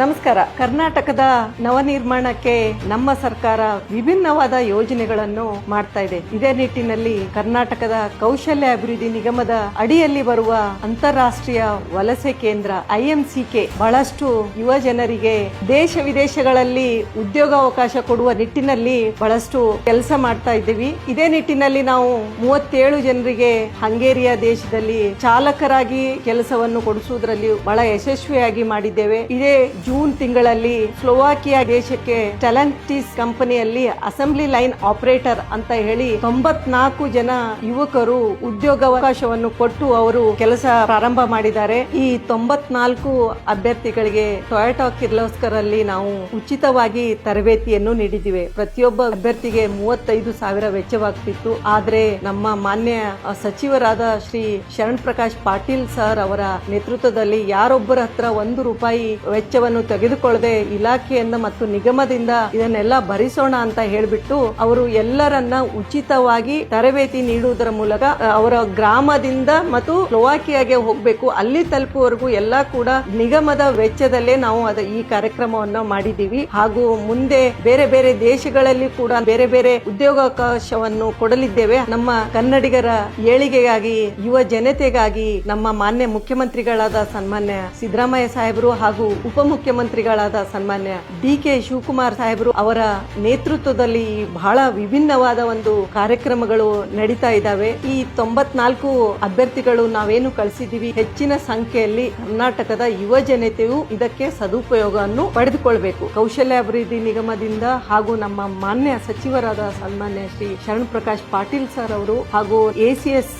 ನಮಸ್ಕಾರ. ಕರ್ನಾಟಕದ ನವನಿರ್ಮಾಣಕ್ಕೆ ನಮ್ಮ ಸರ್ಕಾರ ವಿಭಿನ್ನವಾದ ಯೋಜನೆಗಳನ್ನು ಮಾಡ್ತಾ ಇದೆ. ಇದೇ ನಿಟ್ಟಿನಲ್ಲಿ ಕರ್ನಾಟಕದ ಕೌಶಲ್ಯ ಅಭಿವೃದ್ಧಿ ನಿಗಮದ ಅಡಿಯಲ್ಲಿ ಬರುವ ಅಂತಾರಾಷ್ಟ್ರೀಯ ವಲಸೆ ಕೇಂದ್ರ ಐಎಂಸಿಕೆ ಬಹಳಷ್ಟು ಯುವ ಜನರಿಗೆ ದೇಶ ವಿದೇಶಗಳಲ್ಲಿ ಉದ್ಯೋಗಾವಕಾಶ ಕೊಡುವ ನಿಟ್ಟಿನಲ್ಲಿ ಬಹಳಷ್ಟು ಕೆಲಸ ಮಾಡ್ತಾ ಇದ್ದೀವಿ. ಇದೇ ನಿಟ್ಟಿನಲ್ಲಿ ನಾವು ಮೂವತ್ತೇಳು ಜನರಿಗೆ ಹಂಗೇರಿಯ ದೇಶದಲ್ಲಿ ಚಾಲಕರಾಗಿ ಕೆಲಸವನ್ನು ಕೊಡಿಸುವುದರಲ್ಲಿ ಬಹಳ ಯಶಸ್ವಿಯಾಗಿ ಮಾಡಿದ್ದೇವೆ. ಇದೇ ಜೂನ್ ತಿಂಗಳಲ್ಲಿ ಸ್ಲೋವಾಕಿಯಾ ದೇಶಕ್ಕೆ ಟೆಲೆಂಟಿಸ್ ಕಂಪನಿಯಲ್ಲಿ ಅಸೆಂಬ್ಲಿ ಲೈನ್ ಆಪರೇಟರ್ ಅಂತ ಹೇಳಿ ತೊಂಬತ್ನಾಲ್ಕು ಜನ ಯುವಕರು ಉದ್ಯೋಗಾವಕಾಶವನ್ನು ಕೊಟ್ಟು ಅವರು ಕೆಲಸ ಪ್ರಾರಂಭ ಮಾಡಿದ್ದಾರೆ. ಈ ತೊಂಬತ್ನಾಲ್ಕು ಅಭ್ಯರ್ಥಿಗಳಿಗೆ ಟೊಯಾಟೋ ಕಿರ್ಲೋಸ್ಕರ್ ಅಲ್ಲಿ ನಾವು ಉಚಿತವಾಗಿ ತರಬೇತಿಯನ್ನು ನೀಡಿದ್ದೀವಿ. ಪ್ರತಿಯೊಬ್ಬ ಅಭ್ಯರ್ಥಿಗೆ ಮೂವತ್ತೈದು ಸಾವಿರ ವೆಚ್ಚವಾಗ್ತಿತ್ತು. ಆದ್ರೆ ನಮ್ಮ ಮಾನ್ಯ ಸಚಿವರಾದ ಶ್ರೀ ಶರಣ್ ಪ್ರಕಾಶ್ ಪಾಟೀಲ್ ಸರ್ ಅವರ ನೇತೃತ್ವದಲ್ಲಿ ಯಾರೊಬ್ಬರ ಹತ್ರ ಒಂದು ರೂಪಾಯಿ ವೆಚ್ಚವನ್ನು ತೆಗೆದುಕೊಳ್ಳದೆ ಇಲಾಖೆಯಿಂದ ಮತ್ತು ನಿಗಮದಿಂದ ಇದನ್ನೆಲ್ಲ ಭರಿಸೋಣ ಅಂತ ಹೇಳ್ಬಿಟ್ಟು ಅವರು ಎಲ್ಲರನ್ನ ಉಚಿತವಾಗಿ ತರಬೇತಿ ನೀಡುವುದರ ಮೂಲಕ ಅವರ ಗ್ರಾಮದಿಂದ ಮತ್ತು ಸ್ಲೋವಾಕಿಯಾಗೆ ಹೋಗ್ಬೇಕು. ಅಲ್ಲಿ ತಲುಪುವವರೆಗೂ ಎಲ್ಲ ಕೂಡ ನಿಗಮದ ವೆಚ್ಚದಲ್ಲೇ ನಾವು ಅದ ಈ ಕಾರ್ಯಕ್ರಮವನ್ನು ಮಾಡಿದ್ದೀವಿ. ಹಾಗೂ ಮುಂದೆ ಬೇರೆ ಬೇರೆ ದೇಶಗಳಲ್ಲಿ ಕೂಡ ಬೇರೆ ಬೇರೆ ಉದ್ಯೋಗಾವಕಾಶವನ್ನು ಕೊಡಲಿದ್ದೇವೆ. ನಮ್ಮ ಕನ್ನಡಿಗರ ಏಳಿಗೆಗಾಗಿ, ಯುವ ಜನತೆಗಾಗಿ ನಮ್ಮ ಮಾನ್ಯ ಮುಖ್ಯಮಂತ್ರಿಗಳಾದ ಸನ್ಮಾನ್ಯ ಸಿದ್ದರಾಮಯ್ಯ ಸಾಹೇಬರು ಹಾಗೂ ಉಪಮುಖ್ಯಮಂತ್ರಿಗಳಾದ ಸನ್ಮಾನ್ಯ ಡಿ ಕೆ ಶಿವಕುಮಾರ್ ಸಾಹೇಬರು ಅವರ ನೇತೃತ್ವದಲ್ಲಿ ಬಹಳ ವಿಭಿನ್ನವಾದ ಒಂದು ಕಾರ್ಯಕ್ರಮಗಳು ನಡೀತಾ ಇದ್ದಾವೆ. ಈ ತೊಂಬತ್ನಾಲ್ಕು ಅಭ್ಯರ್ಥಿಗಳು ನಾವೇನು ಕಳಿಸಿದೀವಿ ಹೆಚ್ಚಿನ ಸಂಖ್ಯೆಯಲ್ಲಿ ಕರ್ನಾಟಕದ ಯುವ ಜನತೆಯು ಇದಕ್ಕೆ ಸದುಪಯೋಗವನ್ನು ಪಡೆದುಕೊಳ್ಬೇಕು. ಕೌಶಲ್ಯ ಅಭಿವೃದ್ಧಿ ನಿಗಮದಿಂದ ಹಾಗೂ ನಮ್ಮ ಮಾನ್ಯ ಸಚಿವರಾದ ಸನ್ಮಾನ್ಯ ಶ್ರೀ ಶರಣ್ ಪ್ರಕಾಶ್ ಪಾಟೀಲ್ ಸರ್ ಅವರು ಹಾಗೂ ಎಸಿಎಸ್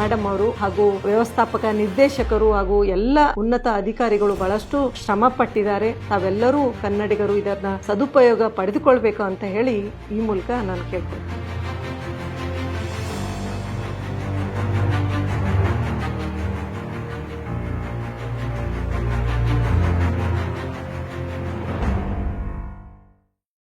ಮೇಡಮ್ ಅವರು ಹಾಗೂ ವ್ಯವಸ್ಥಾಪಕ ನಿರ್ದೇಶಕರು ಹಾಗೂ ಎಲ್ಲ ಉನ್ನತ ಅಧಿಕಾರಿಗಳು ಬಹಳಷ್ಟು ಶ್ರಮ ಪಟ್ಟಿದ್ದಾರೆ ತಾವೆಲ್ಲರೂ ಕನ್ನಡಿಗರು ಇದನ್ನ ಸದುಪಯೋಗ ಪಡೆದುಕೊಳ್ಬೇಕು ಅಂತ ಹೇಳಿ ಈ ಮೂಲಕ ನಾನು ಕೇಳ್ಕೊಳ್ತೀನಿ